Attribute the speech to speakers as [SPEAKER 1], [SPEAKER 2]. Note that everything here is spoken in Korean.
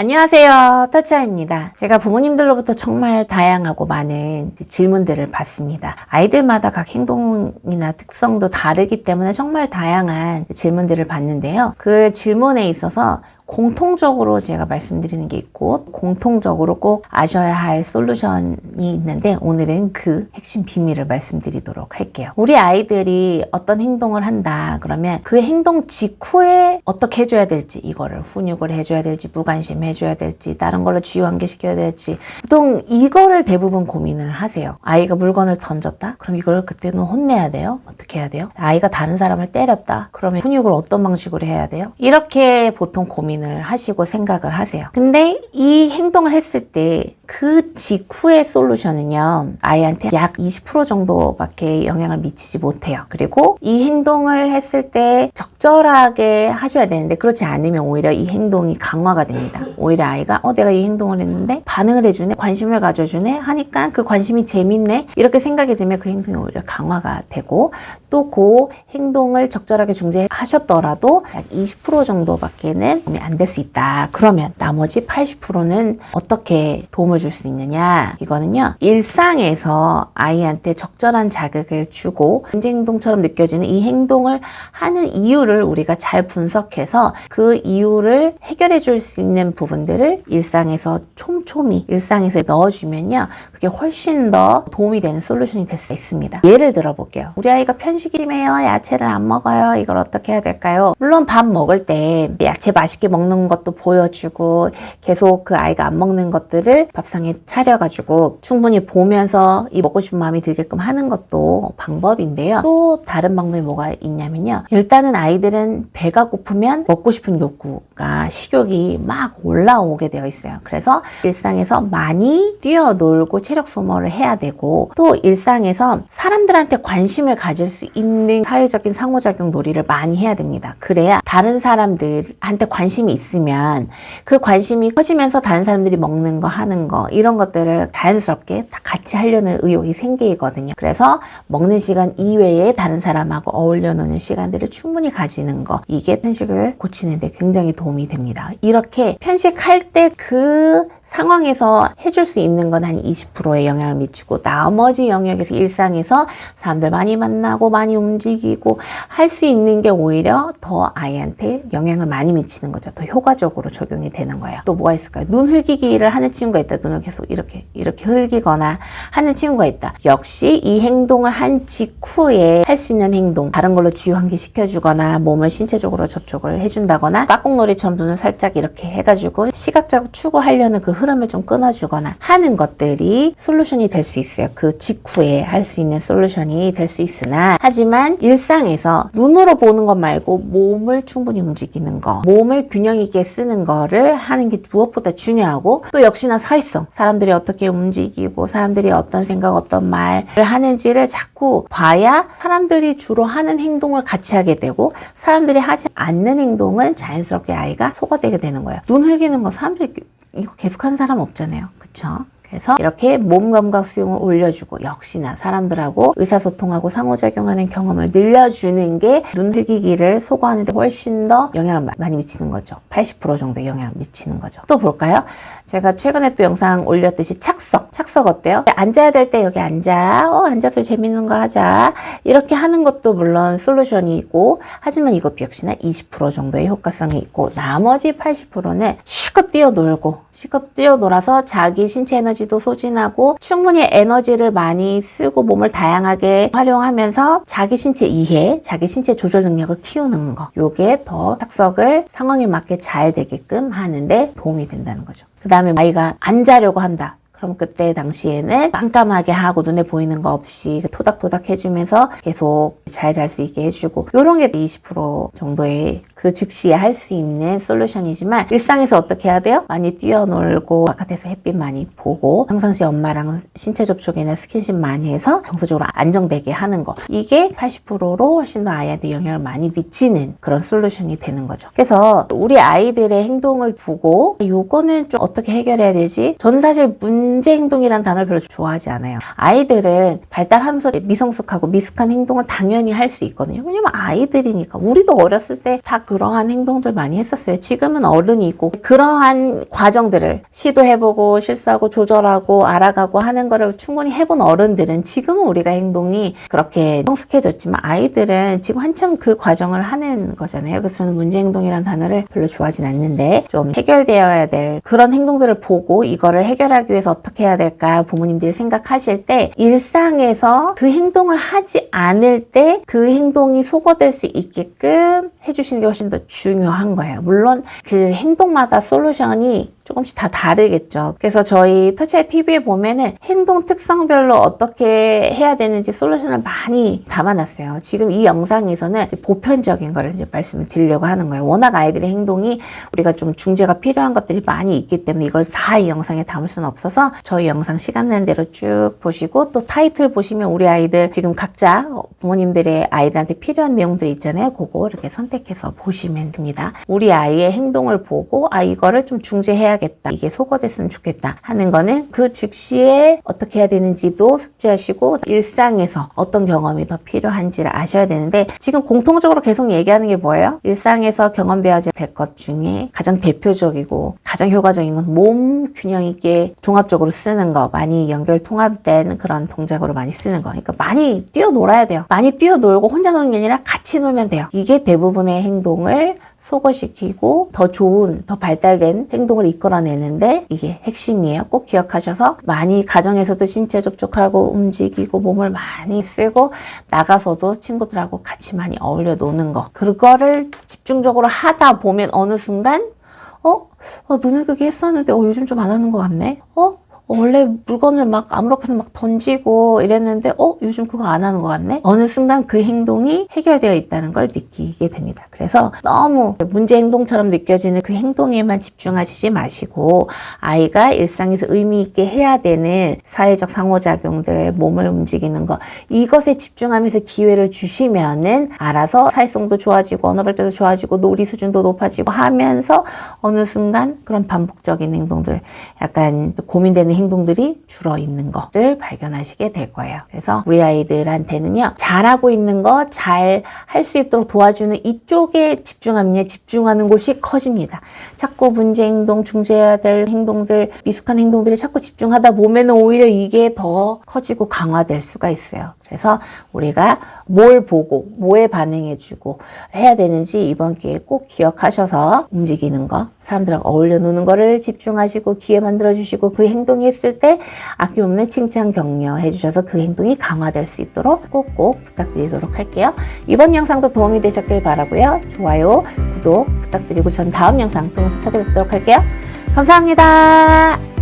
[SPEAKER 1] 안녕하세요. 터치아입니다. 제가 부모님들로부터 정말 다양하고 많은 질문들을 받습니다. 아이들마다 각 행동이나 특성도 다르기 때문에 정말 다양한 질문들을 받는데요. 그 질문에 있어서 공통적으로 제가 말씀드리는 게 있고 공통적으로 꼭 아셔야 할 솔루션이 있는데 오늘은 그 핵심 비밀을 말씀드리도록 할게요. 우리 아이들이 어떤 행동을 한다 그러면 그 행동 직후에 어떻게 해줘야 될지 이거를 훈육을 해줘야 될지 무관심 해줘야 될지 다른 걸로 주의환기시켜야 될지 보통 이거를 대부분 고민을 하세요. 아이가 물건을 던졌다? 그럼 이걸 그때는 혼내야 돼요? 어떻게 해야 돼요? 아이가 다른 사람을 때렸다? 그러면 훈육을 어떤 방식으로 해야 돼요? 이렇게 보통 고민 을 하시고 생각을 하세요. 근데 이 행동을 했을 때 그 직후의 솔루션은요, 아이한테 약 20% 정도밖에 영향을 미치지 못해요. 그리고 이 행동을 했을 때 적절하게 하셔야 되는데, 그렇지 않으면 오히려 이 행동이 강화가 됩니다. 오히려 아이가, 어, 내가 이 행동을 했는데 반응을 해주네, 관심을 가져주네, 하니까 그 관심이 재밌네, 이렇게 생각이 되면 그 행동이 오히려 강화가 되고, 또 그 행동을 적절하게 중재하셨더라도 약 20% 정도밖에는 도움이 안 될 수 있다. 그러면 나머지 80%는 어떻게 도움을 줄 수 있느냐? 이거는요, 일상에서 아이한테 적절한 자극을 주고 문제 행동처럼 느껴지는 이 행동을 하는 이유를 우리가 잘 분석해서 그 이유를 해결해 줄 수 있는 부분들을 일상에서 촘촘히 일상에서 넣어주면요, 그게 훨씬 더 도움이 되는 솔루션이 될 수 있습니다. 예를 들어 볼게요. 우리 아이가 편식이 심해요. 야채를 안 먹어요. 이걸 어떻게 해야 될까요? 물론 밥 먹을 때 야채 맛있게 먹는 것도 보여주고 계속 그 아이가 안 먹는 것들을 밥 상에 차려가지고 충분히 보면서 이 먹고 싶은 마음이 들게끔 하는 것도 방법인데요. 또 다른 방법이 뭐가 있냐면요. 일단은 아이들은 배가 고프면 먹고 싶은 욕구가 식욕이 막 올라오게 되어 있어요. 그래서 일상에서 많이 뛰어놀고 체력 소모를 해야 되고 또 일상에서 사람들한테 관심을 가질 수 있는 사회적인 상호작용 놀이를 많이 해야 됩니다. 그래야 다른 사람들한테 관심이 있으면 그 관심이 커지면서 다른 사람들이 먹는 거 하는 거 이런 것들을 자연스럽게 다 같이 하려는 의욕이 생기거든요. 그래서 먹는 시간 이외에 다른 사람하고 어울려 노는 시간들을 충분히 가지는 거 이게 편식을 고치는데 굉장히 도움이 됩니다. 이렇게 편식할 때그 상황에서 해줄 수 있는 건 한 20%의 영향을 미치고 나머지 영역에서 일상에서 사람들 많이 만나고 많이 움직이고 할 수 있는 게 오히려 더 아이한테 영향을 많이 미치는 거죠. 더 효과적으로 적용이 되는 거예요. 또 뭐가 있을까요? 눈 흘기기를 하는 친구가 있다. 눈을 계속 이렇게 이렇게 흘기거나 하는 친구가 있다. 역시 이 행동을 한 직후에 할 수 있는 행동 다른 걸로 주의 환기시켜 주거나 몸을 신체적으로 접촉을 해준다거나 깍꿍놀이처럼 눈을 살짝 이렇게 해가지고 시각적으로 추구하려는 그 흐름을 좀 끊어주거나 하는 것들이 솔루션이 될 수 있어요. 그 직후에 할 수 있는 솔루션이 될 수 있으나 하지만 일상에서 눈으로 보는 것 말고 몸을 충분히 움직이는 거, 몸을 균형 있게 쓰는 거를 하는 게 무엇보다 중요하고 또 역시나 사회성, 사람들이 어떻게 움직이고 사람들이 어떤 생각, 어떤 말을 하는지를 자꾸 봐야 사람들이 주로 하는 행동을 같이 하게 되고 사람들이 하지 않는 행동은 자연스럽게 아이가 속아되게 되는 거예요. 눈 흘기는 거 사람들이 이거 계속 하는 사람 없잖아요. 그쵸? 그래서 이렇게 몸 감각 수용을 올려주고 역시나 사람들하고 의사소통하고 상호작용하는 경험을 늘려주는 게 눈 흘기기를 소거하는 데 훨씬 더 영향을 마- 많이 미치는 거죠. 80% 정도 영향을 미치는 거죠. 또 볼까요? 제가 최근에 또 영상 올렸듯이 착석. 착석 어때요? 앉아야 될 때 여기 앉아. 어, 앉아서 재밌는 거 하자. 이렇게 하는 것도 물론 솔루션이 있고, 하지만 이것도 역시나 20% 정도의 효과성이 있고, 나머지 80%는 실컷 뛰어놀고, 실컷 뛰어놀아서 자기 신체 에너지도 소진하고, 충분히 에너지를 많이 쓰고 몸을 다양하게 활용하면서 자기 신체 이해, 자기 신체 조절 능력을 키우는 거. 요게 더 착석을 상황에 맞게 잘 되게끔 하는데 도움이 된다는 거죠. 그 다음에 아이가 안 자려고 한다. 그럼 그때 당시에는 깜깜하게 하고 눈에 보이는 거 없이 토닥토닥 해주면서 계속 잘 잘 수 있게 해주고 요런 게 20% 정도의 그 즉시에 할 수 있는 솔루션이지만 일상에서 어떻게 해야 돼요? 많이 뛰어놀고 바깥에서 햇빛 많이 보고 평상시 엄마랑 신체 접촉이나 스킨십 많이 해서 정서적으로 안정되게 하는 거 이게 80%로 훨씬 더 아이한테 영향을 많이 미치는 그런 솔루션이 되는 거죠. 그래서 우리 아이들의 행동을 보고 요거는 좀 어떻게 해결해야 되지? 저는 사실 문제 행동이라는 단어를 별로 좋아하지 않아요. 아이들은 발달하면서 미성숙하고 미숙한 행동을 당연히 할 수 있거든요. 왜냐면 아이들이니까 우리도 어렸을 때다 그러한 행동들 많이 했었어요. 지금은 어른이고 그러한 과정들을 시도해보고 실수하고 조절하고 알아가고 하는 거를 충분히 해본 어른들은 지금은 우리가 행동이 그렇게 성숙해졌지만 아이들은 지금 한참 그 과정을 하는 거잖아요. 그래서 저는 문제 행동이라는 단어를 별로 좋아하진 않는데 좀 해결되어야 될 그런 행동들을 보고 이거를 해결하기 위해서 어떻게 해야 될까 부모님들이 생각하실 때 일상에서 그 행동을 하지 않을 때 그 행동이 소거될 수 있게끔 해주시는 게 훨씬 더 중요한 거예요. 물론 그 행동마다 솔루션이 조금씩 다 다르겠죠. 그래서 저희 터치아이 TV에 보면은 행동 특성별로 어떻게 해야 되는지 솔루션을 많이 담아놨어요. 지금 이 영상에서는 보편적인 거를 이제 말씀을 드리려고 하는 거예요. 워낙 아이들의 행동이 우리가 좀 중재가 필요한 것들이 많이 있기 때문에 이걸 다 이 영상에 담을 수는 없어서 저희 영상 시간 나는 대로 쭉 보시고 또 타이틀 보시면 우리 아이들 지금 각자 어, 부모님들의 아이들한테 필요한 내용들이 있잖아요. 그거 이렇게 선택해서 보시면 됩니다. 우리 아이의 행동을 보고 아 이거를 좀 중재해야 겠다. 이게 소거됐으면 좋겠다 하는 거는 그 즉시에 어떻게 해야 되는지도 숙지하시고 일상에서 어떤 경험이 더 필요한지를 아셔야 되는데 지금 공통적으로 계속 얘기하는 게 뭐예요? 일상에서 경험 배워야 될 것 중에 가장 대표적이고 가장 효과적인 건 몸 균형 있게 종합적으로 쓰는 거 많이 연결 통합된 그런 동작으로 많이 쓰는 거 그러니까 많이 뛰어놀아야 돼요 많이 뛰어놀고 혼자 노는 게 아니라 같이 놀면 돼요 이게 대부분의 행동을 소거시키고 더 좋은, 더 발달된 행동을 이끌어내는데 이게 핵심이에요. 꼭 기억하셔서 많이 가정에서도 신체 접촉하고 움직이고 몸을 많이 쓰고 나가서도 친구들하고 같이 많이 어울려 노는 거. 그거를 집중적으로 하다 보면 어느 순간 어? 어 눈을 크게 했었는데 어 요즘 좀 안 하는 것 같네? 어? 어, 원래 물건을 막 아무렇게나 막 던지고 이랬는데 어 요즘 그거 안 하는 것 같네? 어느 순간 그 행동이 해결되어 있다는 걸 느끼게 됩니다. 그래서 너무 문제 행동처럼 느껴지는 그 행동에만 집중하시지 마시고 아이가 일상에서 의미 있게 해야 되는 사회적 상호작용들 몸을 움직이는 거 이것에 집중하면서 기회를 주시면은 알아서 사회성도 좋아지고 언어 발달도 좋아지고 놀이 수준도 높아지고 하면서 어느 순간 그런 반복적인 행동들 약간 고민되는 행동들이 줄어 있는 거를 발견하시게 될 거예요. 그래서 우리 아이들한테는요, 잘하고 있는 거 잘 할 수 있도록 도와주는 이쪽에 집중하면요, 집중하는 곳이 커집니다. 자꾸 문제 행동, 중재해야 될 행동들, 미숙한 행동들에 자꾸 집중하다 보면 오히려 이게 더 커지고 강화될 수가 있어요. 그래서 우리가 뭘 보고 뭐에 반응해주고 해야 되는지 이번 기회에 꼭 기억하셔서 움직이는 거 사람들하고 어울려 노는 거를 집중하시고 기회 만들어 주시고 그 행동이 했을 때 아낌없는 칭찬 격려해 주셔서 그 행동이 강화될 수 있도록 꼭꼭 부탁드리도록 할게요. 이번 영상도 도움이 되셨길 바라고요. 좋아요, 구독 부탁드리고 전 다음 영상 통해서 찾아뵙도록 할게요. 감사합니다.